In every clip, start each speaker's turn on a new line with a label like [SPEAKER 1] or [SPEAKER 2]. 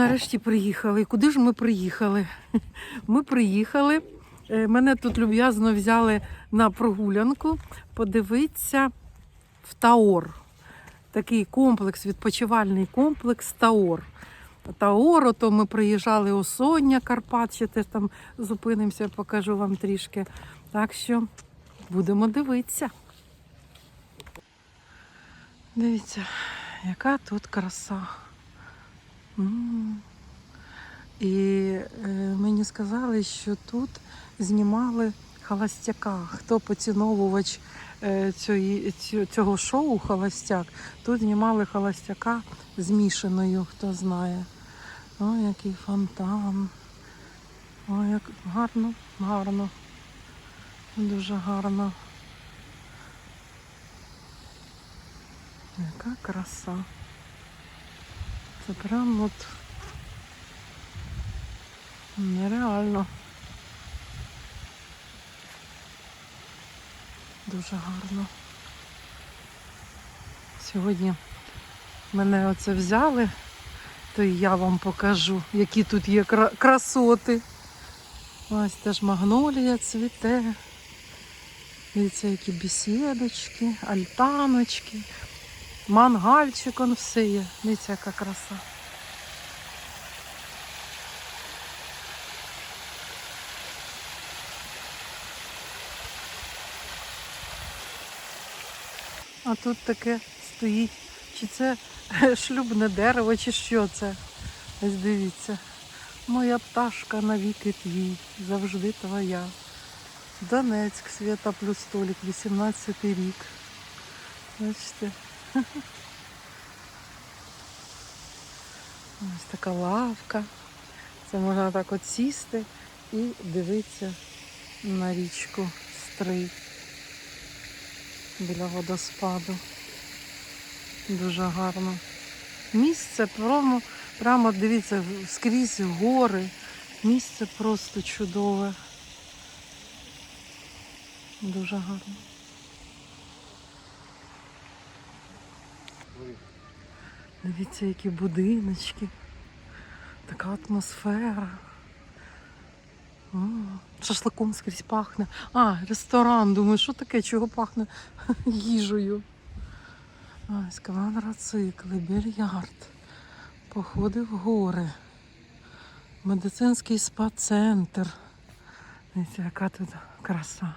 [SPEAKER 1] Нарешті приїхали. Куди ж ми приїхали? Ми приїхали. е, Мене тут люб'язно взяли на прогулянку подивитися в Таор. Такий комплекс, відпочивальний комплекс Таор. Таор, ото ми приїжджали у Соня Карпат, ще теж там зупинимося, покажу вам трішки. Так що будемо дивитися. Дивіться, яка тут краса. І е, мені сказали, що тут знімали холостяка. Хто поціновувач е, цього шоу Холостяк, тут знімали холостяка змішаною, хто знає. О, який фонтан. О, як гарно, гарно. Дуже гарно. Яка краса. Це прям от нереально. Дуже гарно. Сьогодні мене оце взяли, то і я вам покажу, які тут є красоти. Ось теж магнолія цвіте. Дивіться, які бесідочки, альтаночки, мангальчик, он все є. Дивіться, яка краса. А тут таке стоїть. Чи це шлюбне дерево, чи що це? Ось дивіться. Моя пташка навіки твій, завжди твоя. Донецьк, Свята плюс столик, 18 рік. Бачите. Ось така лавка. Це можна так от сісти і дивитися на річку Стрий біля водоспаду. Дуже гарно. Місце прямо, прямо дивіться, скрізь гори. Місце просто чудове. Дуже гарно. Дивіться, які будиночки. Така атмосфера. М, Шашликом скрізь пахне. А, ресторан. Думаю, що таке, чого пахне їжею. Ось квадроцикли, більярд, походи в гори, медицинський спа-центр. Дивіться, яка тут краса.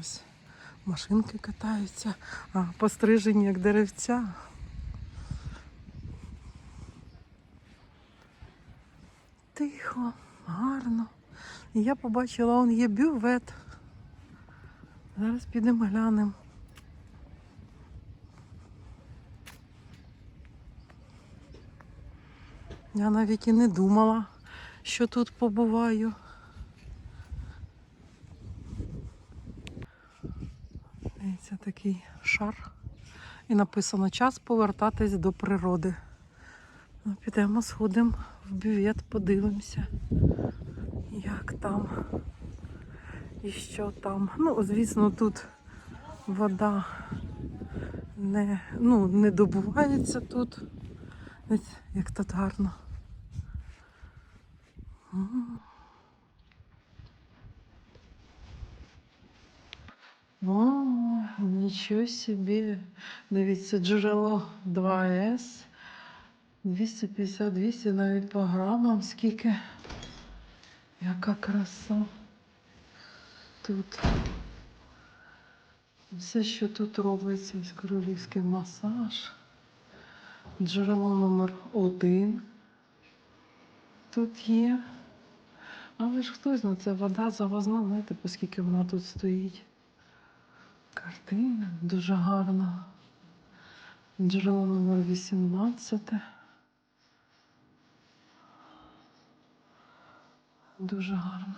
[SPEAKER 1] Ось машинки катаються, а пострижені як деревця. Тихо, гарно. І я побачила, он є бювет. Зараз підемо глянемо. Я навіть і не думала, що тут побуваю. Це такий шар. І написано час повертатись до природи. Ну, підемо, сходимо в бювет, подивимося, як там і що там. Ну, звісно, тут вода не, ну, не добувається тут. Як тут гарно. М. О, нічого собі. Дивіться, джерело 2С. 250-200 навіть по грамам. Скільки? Яка краса. Тут. Все, що тут робиться, ось королівський масаж. Джерело номер один. Тут є. Але ж хтось знає, це вода завозна, знаєте, оскільки вона тут стоїть. Картина дуже гарна. Джерело номер 18. Дуже гарно.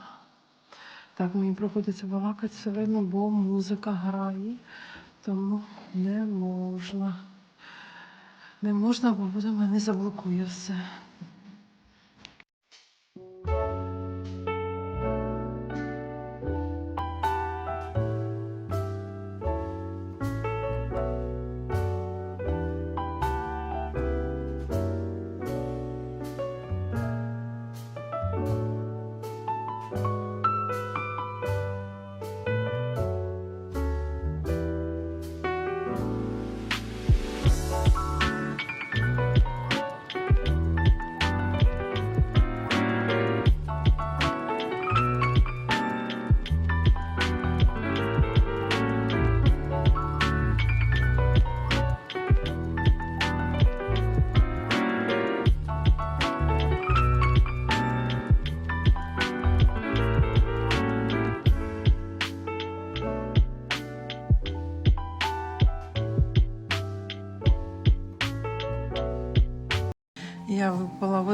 [SPEAKER 1] Так, мені приходиться балакати все время, бо музика грає, тому не можна. Не можна, бо буде мене заблокує все.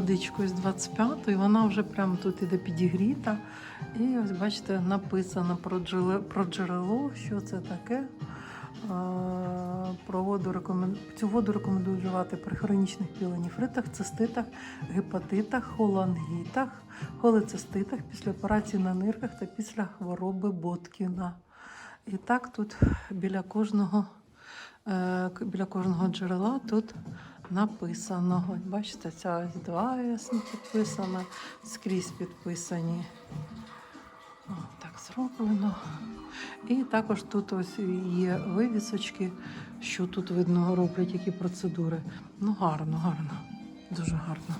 [SPEAKER 1] Водичку з 25-ї, вона вже прямо тут іде підігріта. І ось бачите, написано про джерело, про джерело що це таке. Про воду рекомен... Цю воду рекомендую вживати при хронічних пілоніфритах, циститах, гепатитах, холангітах, холециститах після операції на нирках та після хвороби Боткіна. І так тут біля кожного, е, біля кожного джерела тут написано. Бачите, ця два ясно підписана, скрізь підписані. О, так зроблено. І також тут ось є вивісочки, що тут видно роблять, які процедури. Ну, гарно, гарно, дуже гарно.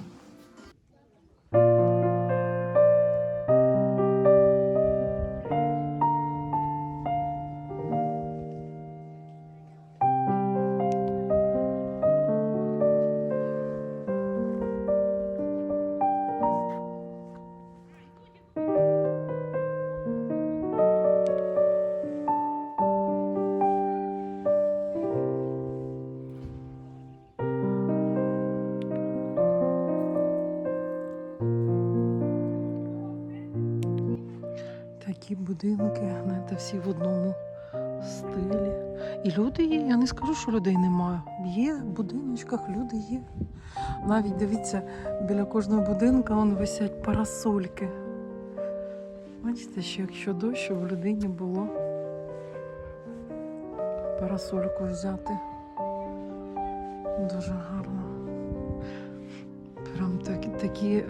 [SPEAKER 1] Будинки, знаєте, всі в одному стилі. І люди є. Я не скажу, що людей немає. Є в будиночках, люди є. Навіть дивіться, біля кожного будинка вон висять парасольки. Бачите, що якщо дощ, в людині було парасольку взяти. Дуже гарно. Прям такі, такі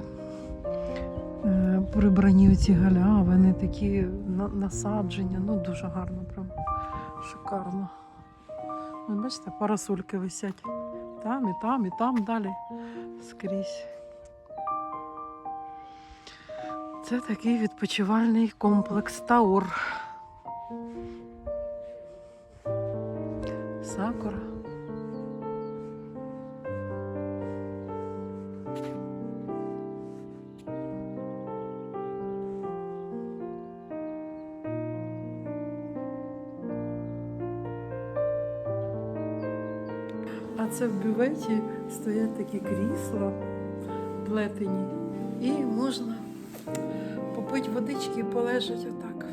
[SPEAKER 1] прибрані ці галявини, такі насадження. Ну, дуже гарно, прям шикарно. Ви бачите, парасольки висять. Там і там, і там далі скрізь. Це такий відпочивальний комплекс Таур. Сакура. Це в бюветі стоять такі крісла плетені. І можна попити водички і полежати отак.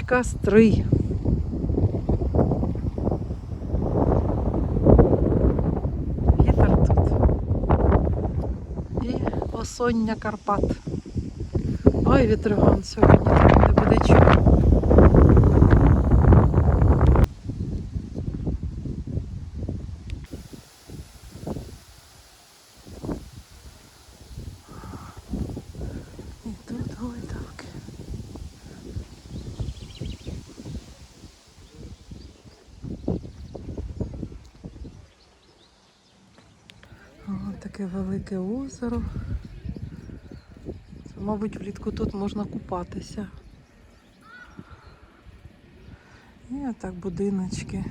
[SPEAKER 1] Річка Стрий. Вітер тут. І осоння Карпат. Ой, вітриган сьогодні не буде чого. І тут гойдалки. О, таке озеро. Це, мабуть, влітку тут можна купатися. І отак будиночки.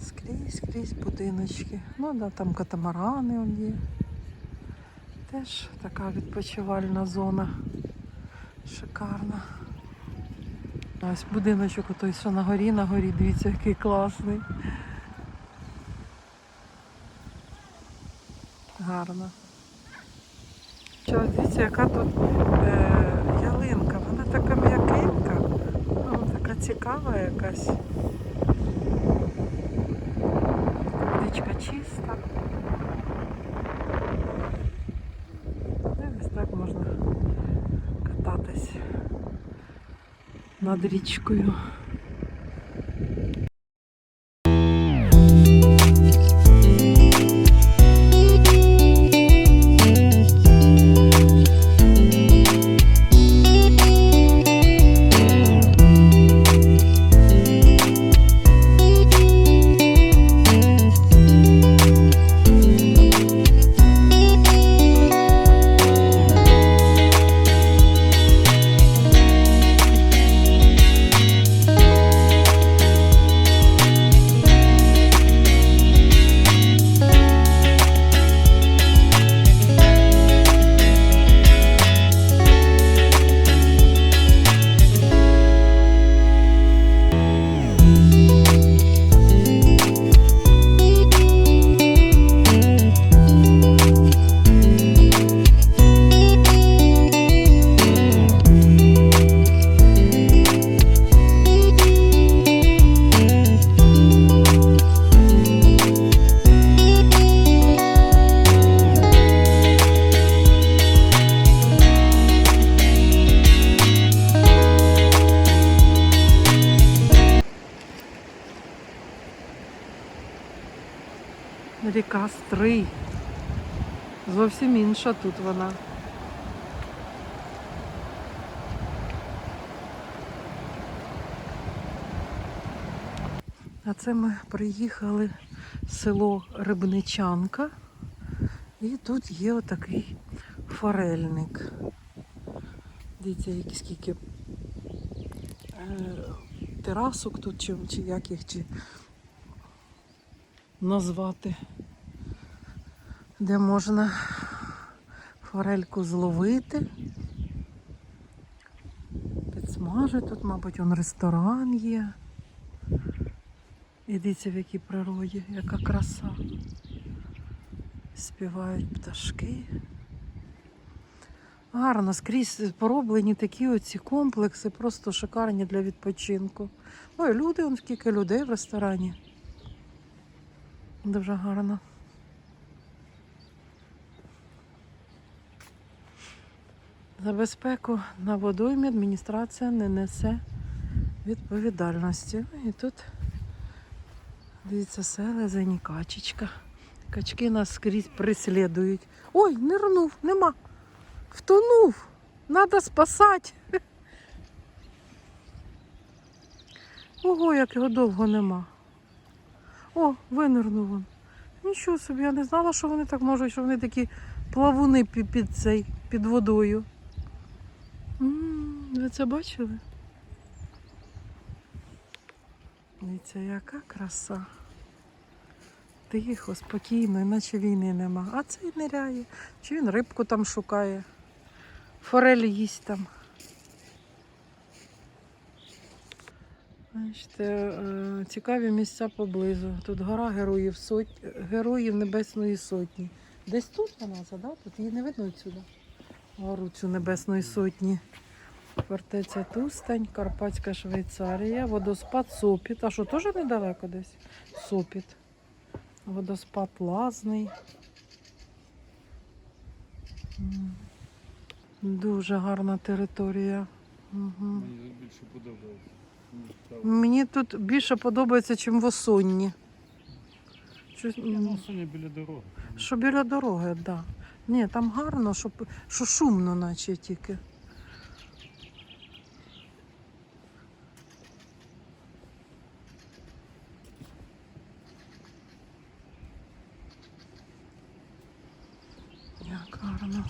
[SPEAKER 1] Скрізь, скрізь будиночки. Ну да, там катамарани он є. Теж така відпочивальна зона. Шикарна. Ось будиночок отой, що на горі, на горі, дивіться, який класний. Гарно. Дивіться, яка тут е, ялинка. Вона така м'якенька, ну, така цікава якась. Водичка чиста. І Ось так можна кататись над річкою. Інша тут вона. А це ми приїхали в село Рибничанка. І тут є отакий форельник. Дивіться, які скільки е, терасок тут, чи, чи як їх чи назвати, де можна форельку зловити. Підсмажити тут, мабуть, он ресторан є. І дивіться, в якій природі, яка краса. Співають пташки. Гарно, скрізь пороблені такі оці комплекси, просто шикарні для відпочинку. Ой, люди, он скільки людей в ресторані. Дуже гарно. За безпеку на водоймі адміністрація не несе відповідальності. І тут, дивіться, селезень, качечка. Качки нас скрізь преслідують. Ой, нирнув, нема. Втонув. Надо спасати. Ого, як його довго нема. О, винирнув він. Нічого собі, я не знала, що вони так можуть, що вони такі плавуни під цей, під водою. Ви це бачили? Дивіться, яка краса. Тихо, спокійно, наче війни нема. А цей ниряє. Чи він рибку там шукає? Форель їсть там. Бачите, е, цікаві місця поблизу. Тут гора героїв, сот... героїв Небесної Сотні. Десь тут вона, да? Тут її не видно відсюди. Гору цю Небесної Сотні. Фортеця Тустань, Карпатська Швейцарія, водоспад Сопіт. А що, теж недалеко десь? Сопіт. Водоспад Лазний. Дуже гарна територія. Угу.
[SPEAKER 2] Мені більше подобається.
[SPEAKER 1] Мені тут більше подобається, ніж в Осонні. Щось, м,
[SPEAKER 2] Ну, Соня біля дороги.
[SPEAKER 1] Що біля дороги, так. Да. Ні, там гарно, що, що шумно, наче тільки. Як гарно.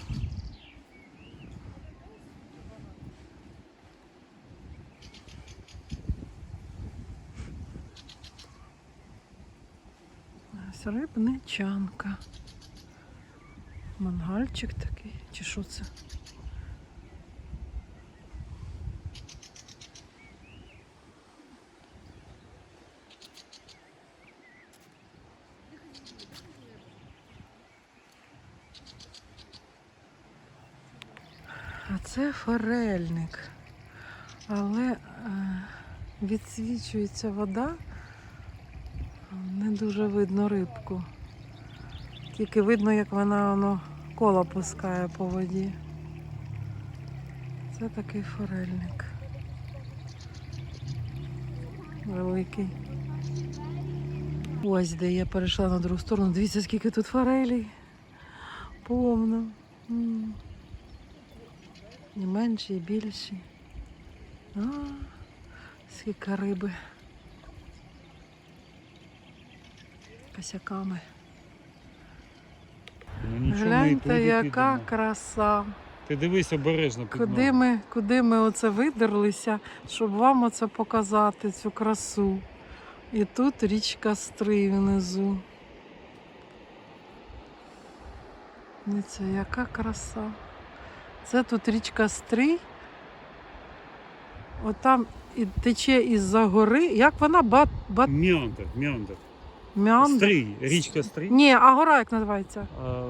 [SPEAKER 1] Рибничанка. Мангальчик такий, чи що це? А це форельник. Але е, відсвічується вода, не дуже видно рибку. Тільки видно, як вона воно коло пускає по воді. Це такий форельник. Великий. Ось де я перейшла на другу сторону. Дивіться, скільки тут форелей. Повно. І менші, і більші. А, скільки риби. Косяками.
[SPEAKER 2] Ну, нічого,
[SPEAKER 1] Гляньте,
[SPEAKER 2] туди
[SPEAKER 1] яка
[SPEAKER 2] підемо.
[SPEAKER 1] краса.
[SPEAKER 2] Ти дивись обережно під
[SPEAKER 1] Куди
[SPEAKER 2] ноги.
[SPEAKER 1] ми, куди ми оце видерлися, щоб вам оце показати, цю красу. І тут річка Стрий внизу. Дивіться, яка краса. Це тут річка Стрий. Отам і тече із-за гори. Як вона бат, бат,
[SPEAKER 2] Міандр, міандр.
[SPEAKER 1] Мяндр?
[SPEAKER 2] Стрий, річка Стрий.
[SPEAKER 1] Ні, а гора як називається?
[SPEAKER 2] А,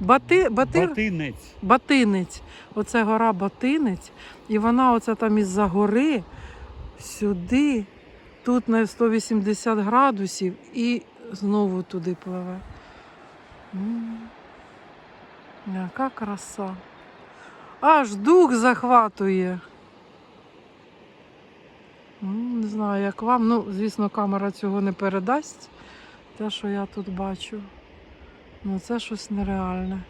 [SPEAKER 1] Бати, батир?
[SPEAKER 2] Батинець.
[SPEAKER 1] Батинець. Оце гора Батинець. І вона оце там із-за гори сюди, тут на 180 градусів і знову туди пливе. М, Яка краса. Аж дух захватує. М, Не знаю, як вам. Ну, звісно, камера цього не передасть. Те, що я тут бачу. Ну це щось нереальне.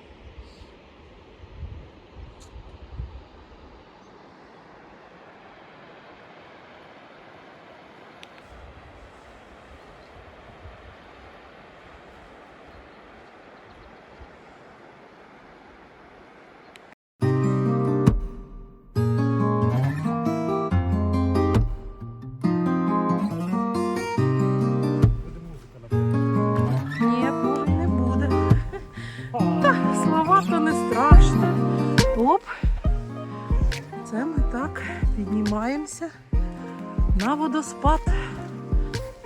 [SPEAKER 1] Водоспад.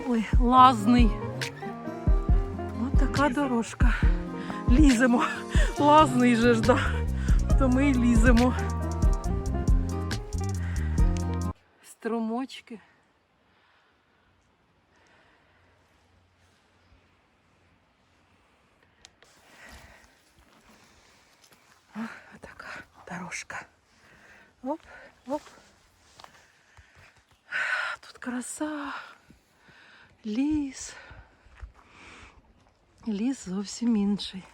[SPEAKER 1] Ой, лазний. Ось така дорожка. Ліземо. Лазний же ж, да. То ми й ліземо. Струмочки. Така дорожка. Оп, оп. Краса. Ліс. Ліс зовсім інший.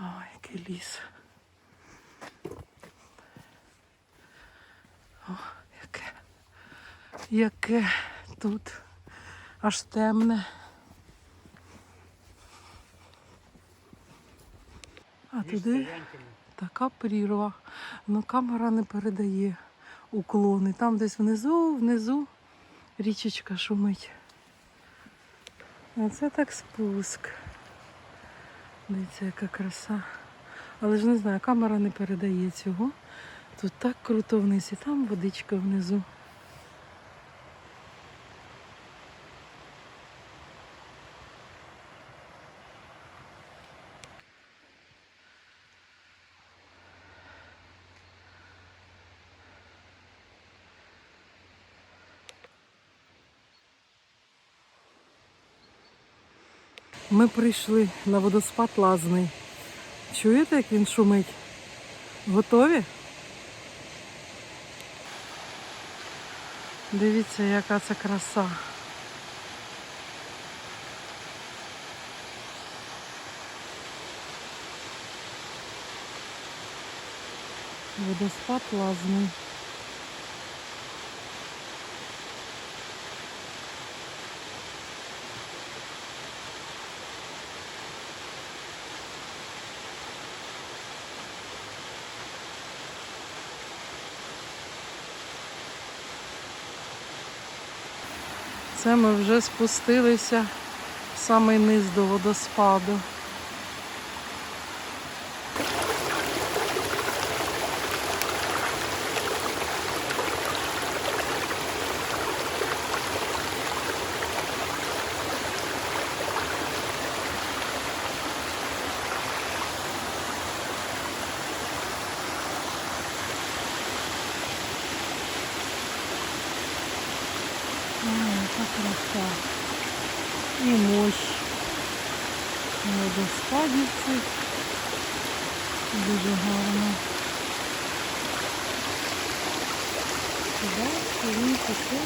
[SPEAKER 1] Ой, який ліс. О, яке. Яке тут аж темне. А туди. Така прірва. Ну камера не передає уклони. Там десь внизу, внизу річечка шумить. А це так спуск. Дивіться, яка краса. Але ж не знаю, камера не передає цього. Тут так круто вниз і там водичка внизу. Ми прийшли на водоспад Лазний. Чуєте, як він шумить? Готові? Дивіться, яка це краса. Водоспад Лазний. Це ми вже спустилися в самий низ до водоспаду. Ой, яка краса. І мощь. На водоспаді. Дуже гарно. Сюди, сюди, сюди.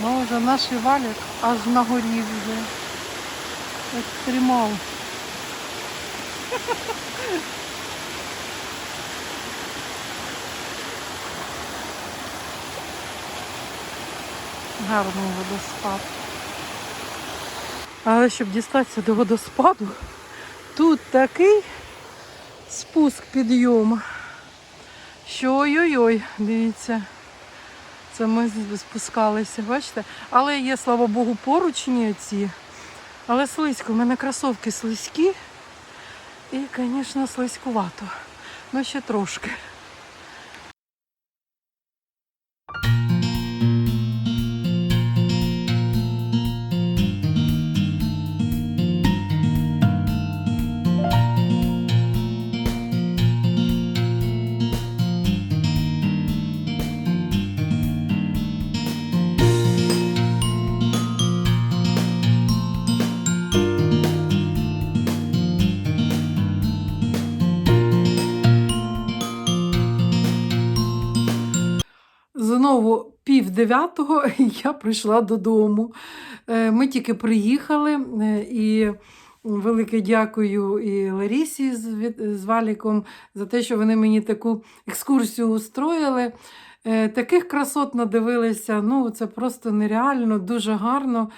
[SPEAKER 1] Може, наш валік аж на горі вже. Екстремал. Гарний водоспад. Але щоб дістатися до водоспаду, тут такий спуск підйом, що ой-ой-ой, дивіться. Це ми спускалися, бачите? Але є, слава Богу, поручні ці. Але слизько, у мене кросовки слизькі. І, звісно, слизькувато. Ну, ще трошки. Знову пів дев'ятого я прийшла додому. Е, Ми тільки приїхали е, і. Велике дякую і Ларісі з, з Валіком за те, що вони мені таку екскурсію устроїли. Е, Таких красот надивилися, ну це просто нереально, дуже гарно.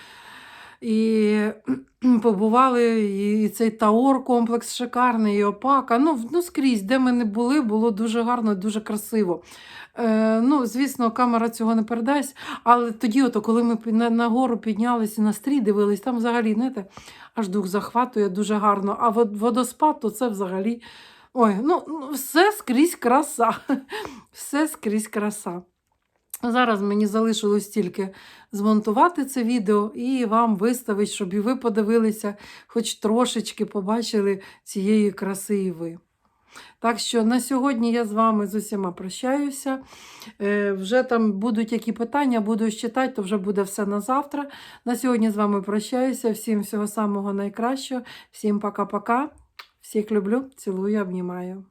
[SPEAKER 1] І побували, і цей Таор комплекс шикарний, і Опака. Ну, ну скрізь, де ми не були, було дуже гарно, дуже красиво. Е, ну, звісно, камера цього не передасть, але тоді, ото, коли ми на, на гору піднялися, на стрій дивились, там взагалі, знаєте, аж дух захватує дуже гарно. А вод- водоспад, то це взагалі. Ой, ну, ну все скрізь краса. Все скрізь краса. Зараз мені залишилось тільки змонтувати це відео і вам виставити, щоб і ви подивилися, хоч трошечки побачили цієї краси і ви. Так що на сьогодні я з вами з усіма прощаюся. Е, вже там будуть які питання, буду читати, то вже буде все на завтра. На сьогодні з вами прощаюся. Всім всього самого найкращого. Всім пока-пока. Всіх люблю, цілую, обнімаю.